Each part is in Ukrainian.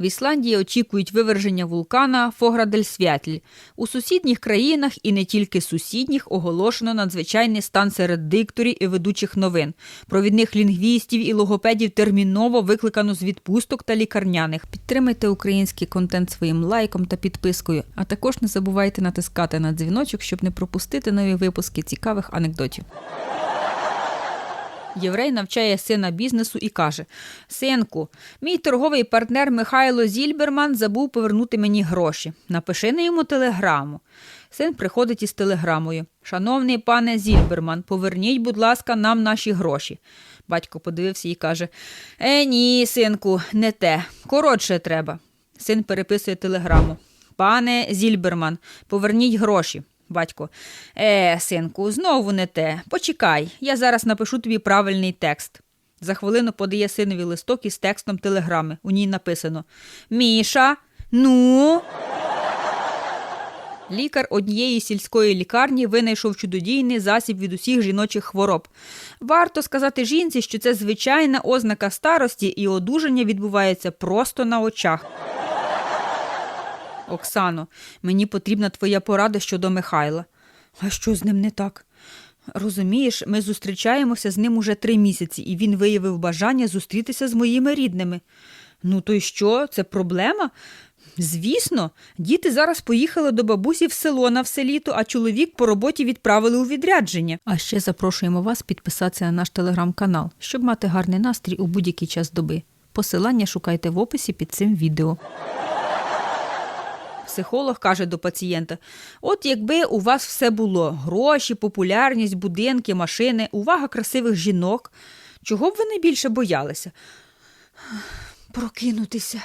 В Ісландії очікують виверження вулкана Фоградель-Святль. У сусідніх країнах і не тільки сусідніх оголошено надзвичайний стан серед дикторів і ведучих новин. Провідних лінгвістів і логопедів терміново викликано з відпусток та лікарняних. Підтримайте український контент своїм лайком та підпискою, а також не забувайте натискати на дзвіночок, щоб не пропустити нові випуски цікавих анекдотів. Єврей навчає сина бізнесу і каже: Синку, мій торговий партнер Михайло Зільберман забув повернути мені гроші. Напиши на йому телеграму. Син приходить із телеграмою. Шановний пане Зільберман, поверніть, будь ласка, нам наші гроші. Батько подивився і каже: Е, ні, синку, не те. Коротше треба. Син переписує телеграму. Пане Зільберман, поверніть гроші. Батько. Е, синку, знову не те. Почекай, я зараз напишу тобі правильний текст. За хвилину подає синові листок із текстом телеграми. У ній написано Міша, ну. Лікар однієї сільської лікарні винайшов чудодійний засіб від усіх жіночих хвороб. Варто сказати жінці, що це звичайна ознака старості, і одужання відбувається просто на очах. Оксано, мені потрібна твоя порада щодо Михайла. А що з ним не так? Розумієш, ми зустрічаємося з ним уже три місяці, і він виявив бажання зустрітися з моїми рідними. Ну, то й що, це проблема? Звісно, діти зараз поїхали до бабусі в село на все літо, а чоловік по роботі відправили у відрядження. А ще запрошуємо вас підписатися на наш телеграм-канал, щоб мати гарний настрій у будь-який час доби. Посилання шукайте в описі під цим відео. Психолог каже до пацієнта: от якби у вас все було: гроші, популярність, будинки, машини, увага красивих жінок. Чого б ви найбільше боялися? Прокинутися.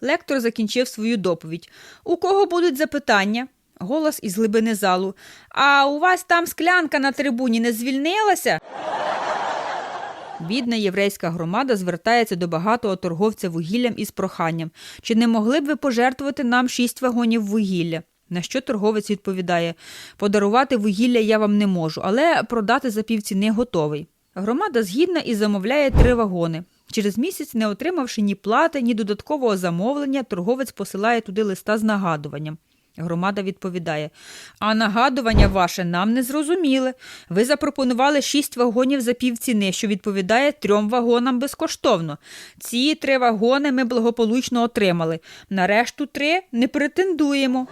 Лектор закінчив свою доповідь. У кого будуть запитання? Голос із глибини залу. А у вас там склянка на трибуні не звільнилася? Бідна єврейська громада звертається до багатого торговця вугіллям із проханням. Чи не могли б ви пожертвувати нам шість вагонів вугілля? На що торговець відповідає: подарувати вугілля я вам не можу, але продати за півціни готовий. Громада згідна і замовляє три вагони. Через місяць, не отримавши ні плати, ні додаткового замовлення, торговець посилає туди листа з нагадуванням. Громада відповідає: А нагадування ваше нам не зрозуміле. Ви запропонували шість вагонів за півціни, що відповідає трьом вагонам безкоштовно. Ці три вагони ми благополучно отримали. На решту три не претендуємо.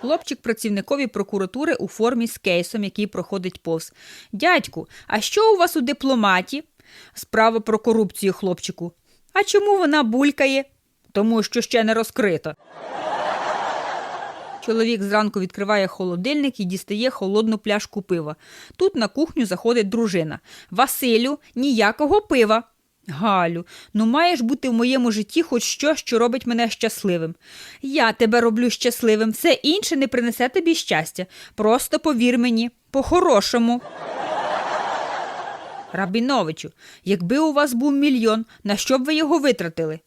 Хлопчик працівникові прокуратури у формі з кейсом, який проходить повз. Дядьку, а що у вас у дипломаті? Справа про корупцію хлопчику. А чому вона булькає? Тому що ще не розкрита. Чоловік зранку відкриває холодильник і дістає холодну пляшку пива. Тут на кухню заходить дружина. Василю, ніякого пива. Галю, ну маєш бути в моєму житті хоч щось, що робить мене щасливим. Я тебе роблю щасливим, все інше не принесе тобі щастя. Просто повір мені, по-хорошому. Рабіновичу, якби у вас був мільйон, на що б ви його витратили?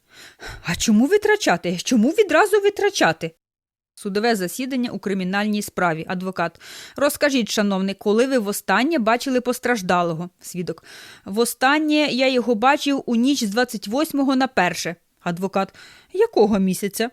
А чому витрачати? Чому відразу витрачати? Судове засідання у кримінальній справі. Адвокат. Розкажіть, шановний, коли ви востаннє бачили постраждалого? Свідок. Востаннє я його бачив у ніч з 28 на 1. Адвокат. Якого місяця?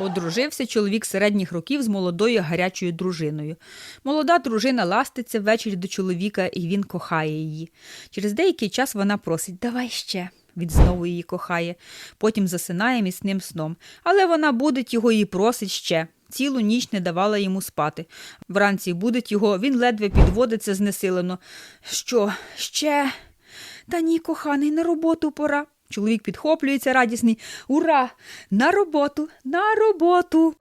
Одружився чоловік середніх років з молодою гарячою дружиною. Молода дружина ластиться ввечері до чоловіка, і він кохає її. Через деякий час вона просить Давай ще. Він знову її кохає, потім засинає міцним сном. Але вона будить його і просить ще. Цілу ніч не давала йому спати. Вранці будить його, він ледве підводиться знесилено. Що, ще? Та ні, коханий, на роботу пора. Чоловік підхоплюється радісний. Ура! На роботу, на роботу.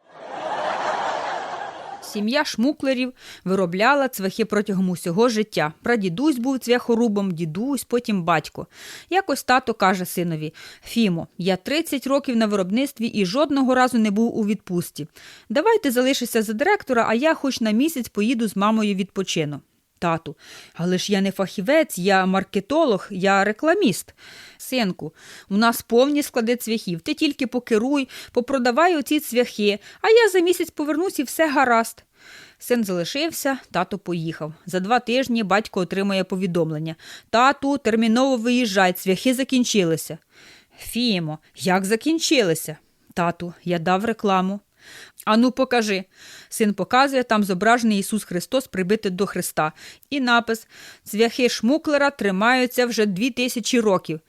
Сім'я шмуклерів виробляла цвяхи протягом усього життя. Прадідусь був цвяхорубом, дідусь, потім батько. Якось тато каже синові Фімо, я 30 років на виробництві і жодного разу не був у відпустці. Давайте залишися за директора, а я хоч на місяць поїду з мамою відпочину. Тату, але ж я не фахівець, я маркетолог, я рекламіст. Синку, у нас повні склади цвяхів. Ти тільки покеруй, попродавай оці цвяхи, а я за місяць повернусь і все гаразд. Син залишився, тато поїхав. За два тижні батько отримує повідомлення. Тату, терміново виїжджай, цвяхи закінчилися. Фімо, як закінчилися? Тату, я дав рекламу. Ану, покажи. Син показує, там зображений Ісус Христос прибитий до Христа. І напис Цвяхи шмуклера тримаються вже дві тисячі років.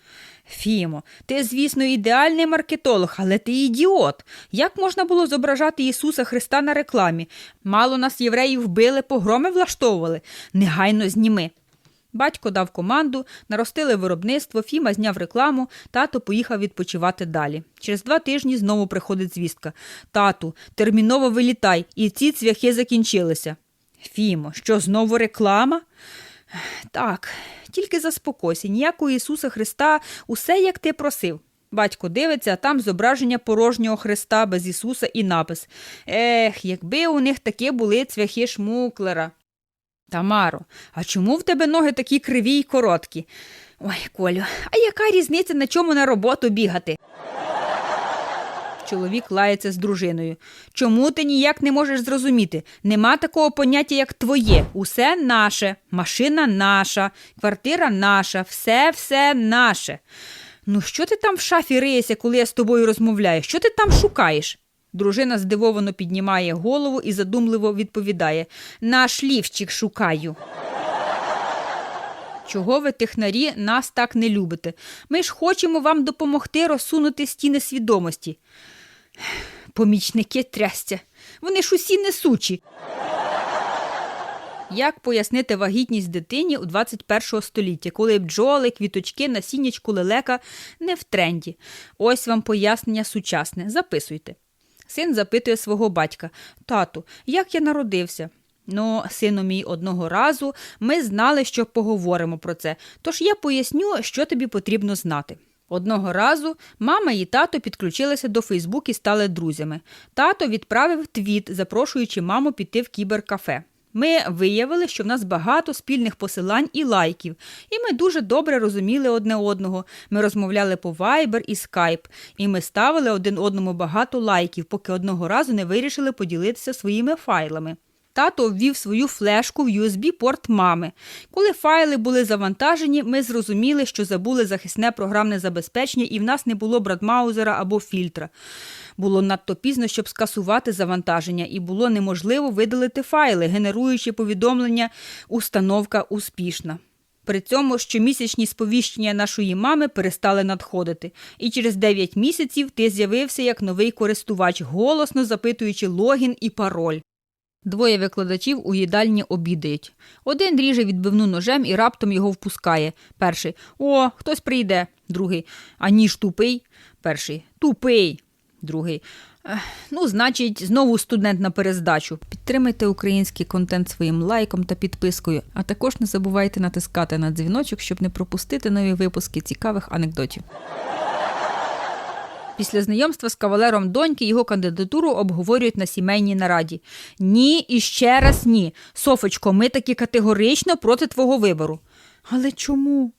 Фімо, ти, звісно, ідеальний маркетолог, але ти ідіот. Як можна було зображати Ісуса Христа на рекламі? Мало нас євреїв вбили, погроми влаштовували. Негайно зніми. Батько дав команду, наростили виробництво, Фіма зняв рекламу, тато поїхав відпочивати далі. Через два тижні знову приходить звістка. Тату, терміново вилітай, і ці цвяхи закінчилися. Фімо, що знову реклама? Так, тільки заспокойся, ніякого Ісуса Христа, усе як ти просив. Батько дивиться, а там зображення порожнього Христа без Ісуса і напис Ех, якби у них такі були цвяхи шмуклера. Тамаро, а чому в тебе ноги такі криві й короткі? Ой, Колю, а яка різниця на чому на роботу бігати? Чоловік лається з дружиною. Чому ти ніяк не можеш зрозуміти? Нема такого поняття, як твоє. Усе наше, машина наша, квартира наша, все все наше. Ну, що ти там в шафі риєшся, коли я з тобою розмовляю? Що ти там шукаєш? Дружина здивовано піднімає голову і задумливо відповідає Наш лівчик шукаю. Чого ви, технарі, нас так не любите? Ми ж хочемо вам допомогти розсунути стіни свідомості. Помічники трястя. Вони ж усі несучі. Як пояснити вагітність дитині у 21 столітті, коли бджоли, квіточки, насіннячку, лелека не в тренді? Ось вам пояснення сучасне. Записуйте. Син запитує свого батька Тату, як я народився? Ну, сину мій, одного разу ми знали, що поговоримо про це, тож я поясню, що тобі потрібно знати. Одного разу мама і тато підключилися до Фейсбук і стали друзями. Тато відправив твіт, запрошуючи маму піти в кіберкафе. Ми виявили, що в нас багато спільних посилань і лайків, і ми дуже добре розуміли одне одного. Ми розмовляли по Viber і Skype, і ми ставили один одному багато лайків, поки одного разу не вирішили поділитися своїми файлами. Тато ввів свою флешку в USB-порт мами. Коли файли були завантажені, ми зрозуміли, що забули захисне програмне забезпечення, і в нас не було братмаузера або фільтра. Було надто пізно, щоб скасувати завантаження, і було неможливо видалити файли, генеруючи повідомлення Установка успішна. При цьому щомісячні сповіщення нашої мами перестали надходити, і через 9 місяців ти з'явився як новий користувач, голосно запитуючи логін і пароль. Двоє викладачів у їдальні обідають. Один ріже відбивну ножем і раптом його впускає. Перший О, хтось прийде. Другий А ніж тупий. Перший Тупий. Другий. Ну, значить, знову студент на перездачу. Підтримайте український контент своїм лайком та підпискою, а також не забувайте натискати на дзвіночок, щоб не пропустити нові випуски цікавих анекдотів. Після знайомства з кавалером доньки його кандидатуру обговорюють на сімейній нараді. Ні і ще раз ні. Софочко, ми таки категорично проти твого вибору. Але чому?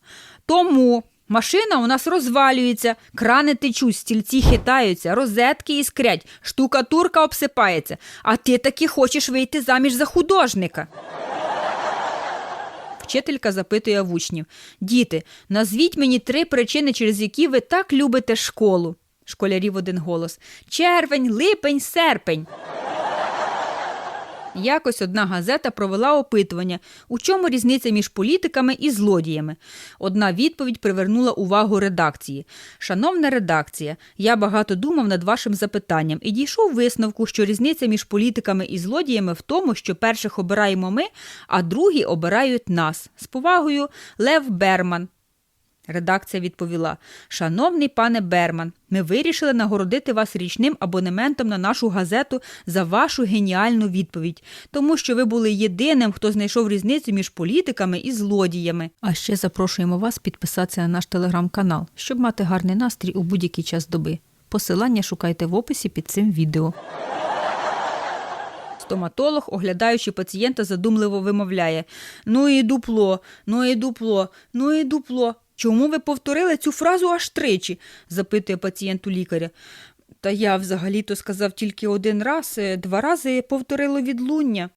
Тому. Машина у нас розвалюється, крани течуть, стільці хитаються, розетки іскрять, штукатурка обсипається, а ти таки хочеш вийти заміж за художника. Вчителька запитує в учнів Діти, назвіть мені три причини, через які ви так любите школу. Школярі в один голос Червень, липень, серпень. Якось одна газета провела опитування, у чому різниця між політиками і злодіями. Одна відповідь привернула увагу редакції. Шановна редакція, я багато думав над вашим запитанням і дійшов висновку, що різниця між політиками і злодіями в тому, що перших обираємо ми, а другі обирають нас. З повагою Лев Берман. Редакція відповіла: Шановний пане Берман, ми вирішили нагородити вас річним абонементом на нашу газету за вашу геніальну відповідь, тому що ви були єдиним, хто знайшов різницю між політиками і злодіями. А ще запрошуємо вас підписатися на наш телеграм-канал, щоб мати гарний настрій у будь-який час доби. Посилання шукайте в описі під цим відео. Стоматолог, оглядаючи пацієнта, задумливо вимовляє: Ну і дупло, ну і дупло, ну і дупло. Чому ви повторили цю фразу аж тричі? запитує пацієнт у лікаря. Та я взагалі-то сказав тільки один раз, е, два рази повторило відлуння.